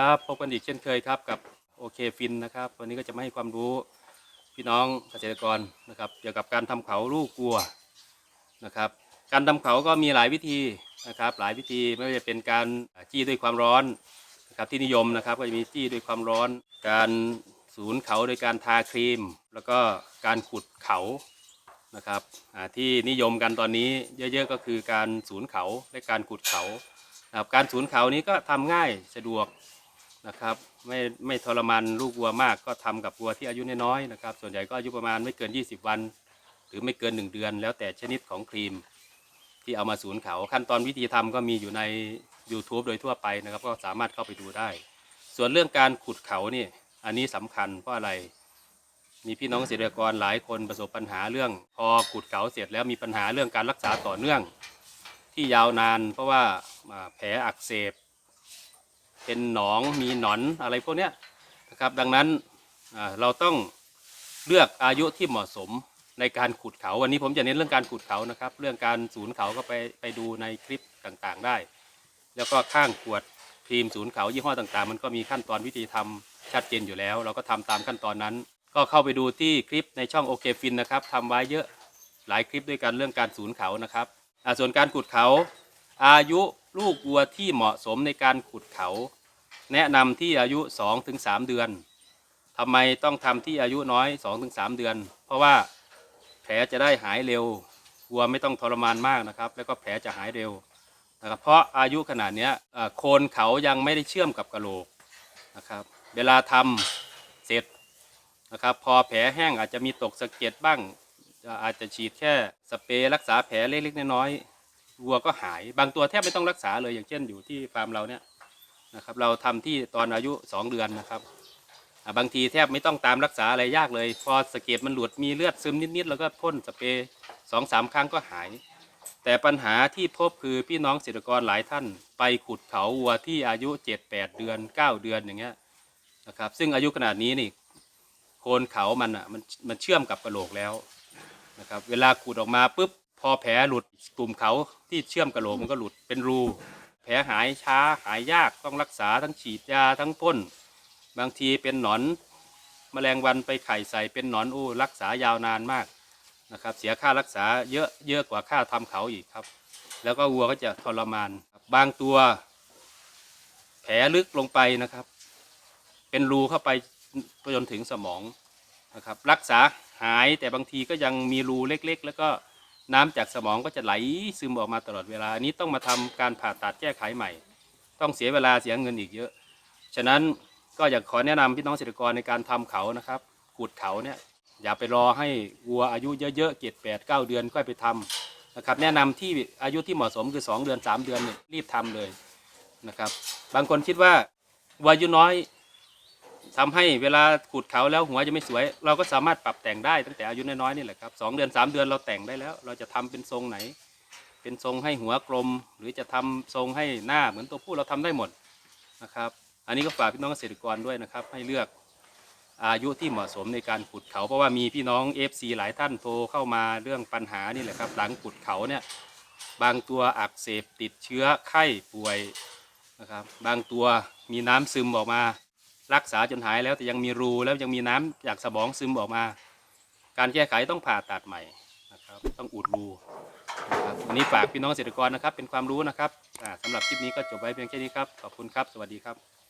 ครับพบกันอีกเช่นเคยครับกับโอเคฟินนะครับ วันนี้ก็จะมาให้ความรู้พี่น้องเกษตรกรนะครับ เกี่ยวกับการทำเขาลูกกัวนะครับ การทำเขาก็มีหลายวิธีนะครับ หลายวิธีไม่ว่าจะเป็นการจี้ด้วยความร้อนนะครับที่นิยมนะครับ ก็จะมีจี้ด้วยความร้อน การศูนเขาโดยการทาครีม แล้วก็การขุดเขานะครับที่นิยมกันตอนนี้เยอะๆก็คือการศูนเขาและการขุดเขานะครับการศูนเขานี้ก็ทำง่ายสะดวก นะครับไม่ไม่ทรมานลูกวัวมากก็ทำกับวัวที่อายุน้อยๆนะครับ ส่วนใหญ่ก็อายุประมาณไม่เกิน 20 วัน หรือไม่เกิน 1 เดือน แล้วแต่ชนิดของครีม ที่เอามาศูนย์เขาขั้นตอนวิธีทำก็มีอยู่ใน YouTube โดยทั่วไปนะครับ ก็สามารถเข้าไปดูได้ ส่วนเรื่องการขุดเขานี่อันนี้สำคัญเพราะอะไร มีพี่น้องเกษตรกรหลายคนประสบปัญหาเรื่อง พอขุดเขาเสร็จแล้วมีปัญหาเรื่องการรักษาต่อเนื่อง ที่ยาวนาน เพราะว่าแผลอักเสบ เป็นหนองมีหนอนอะไรพวกเนี้ยนะครับ ดังนั้นเราต้องเลือกอายุที่เหมาะสมในการขุดเขาวันนี้ผมจะเน้นเรื่องการขุดเขานะครับ เรื่องการศูนเขาก็ไปไปดูในคลิปต่างๆได้ แล้วก็ข้างขวดครีมศูนเขายี่ห้อต่างๆ มันก็มีขั้นตอนวิธีทำชัดเจนอยู่แล้ว เราก็ทำตามขั้นตอนนั้น ก็เข้าไปดูที่คลิปในช่องโอเคฟินนะครับทำไว้เยอะหลายคลิปด้วยกันเรื่องการศูนเขานะครับส่วนการขุดเขาอายุ ลูกวัวที่เหมาะสมในการขุดเขา แนะนำที่อายุ 2-3 เดือนทำไมต้องทำที่อายุน้อย 2-3 เดือน เพราะว่าแผลจะได้หายเร็ววัวไม่ต้องทรมานมากนะครับ แล้วก็แผลจะหายเร็วนะครับเพราะอายุขนาดนี้โคนเขายังไม่ได้เชื่อมกับกระโหลกนะครับเวลาทำเสร็จนะครับพอแผลแห้งอาจจะมีตกสะเก็ดบ้างอาจจะฉีดแค่สเปรย์รักษาแผลเล็กๆน้อยๆ วัวก็หาย บางตัวแทบไม่ต้องรักษาเลยอย่างเช่นอยู่ที่ฟาร์มเราเนี่ยนะครับ เราทำที่ตอนอายุ 2 เดือนนะครับบางทีแทบไม่ต้องตามรักษาอะไรยากเลย พอสะเก็ดมันหลุดมีเลือดซึมนิดๆแล้วก็พ่นสเปรย์สองสามครั้งก็หาย แต่ปัญหาที่พบคือพี่น้องเกษตรกรหลายท่าน ไปขุดเขาวัวที่อายุ 7-8 เดือน 9 เดือนอย่างเงี้ยนะครับ ซึ่งอายุขนาดนี้นี่โคนเขามันอะมันมันเชื่อมกับกระโหลกแล้วนะครับ เวลาขูดออกมาปุ๊บ พอแผลหลุดกลุ่มเขาที่เชื่อมกระโหลกมันก็หลุดเป็นรู แผลหายช้าหายยากต้องรักษาทั้งฉีดยาทั้งพ่นบางทีเป็นหนอนแมลงวันไปไข่ใส่เป็นหนอนอู้รักษายาวนานมากนะครับ เสียค่ารักษาเยอะเยอะกว่าค่าทำเขาอีกครับ แล้วก็วัวก็จะทรมานบางตัว แผลลึกลงไปนะครับ เป็นรูเข้าไปจนถึงสมองนะครับ รักษาหายแต่บางทีก็ยังมีรูเล็ก ๆ แล้วก็ น้ำจากสมองก็จะไหลซึมออกมาตลอดเวลาอันนี้ต้องมาทำการผ่าตัดแก้ไขใหม่ ต้องเสียเวลาเสียเงินอีกเยอะ ฉะนั้นก็อยากขอแนะนำพี่น้องเกษตรกรในการทำเขานะครับขุดเขาเนี่ยอย่าไปรอให้วัวอายุเยอะๆเจ็ดแปดเก้าเดือนค่อยไปทำนะครับแนะนำที่อายุที่เหมาะสมคือ 2 เดือน 3 เดือนเนี่ยรีบทำเลยนะครับ บางคนคิดว่าวัวอายุน้อย ทำให้เวลาขุดเขาแล้วหัวจะไม่สวย เราก็สามารถปรับแต่งได้ตั้งแต่อายุน้อยๆนี่แหละครับสองเดือนสามเดือนเราแต่งได้แล้ว เราจะทำเป็นทรงไหน เป็นทรงให้หัวกลม หรือจะทำทรงให้หน้าเหมือนตัวผู้เราทำได้หมดนะครับ อันนี้ก็ฝากพี่น้องเกษตรกรด้วยนะครับ ให้เลือกอายุที่เหมาะสมในการขุดเขา เพราะว่ามีพี่น้อง FC หลายท่านโทรเข้ามาเรื่องปัญหานี่แหละครับ หลังขุดเขาเนี่ยบางตัวอักเสบติดเชื้อไข้ป่วยนะครับ บางตัวมีน้ำซึมออกมา รักษาจนหายแล้วแต่ยังมีรูแล้วยังมีน้ำจากสมองซึมออกมา การแก้ไขต้องผ่าตัดใหม่นะครับต้องอุดรูนะครับวันนี้ฝากพี่น้องเกษตรกรนะครับ เป็นความรู้นะครับสำสำหรับคลิปนี้ก็จบไว้เพียงแค่นี้ครับขอบคุณครับ สวัสดีครับ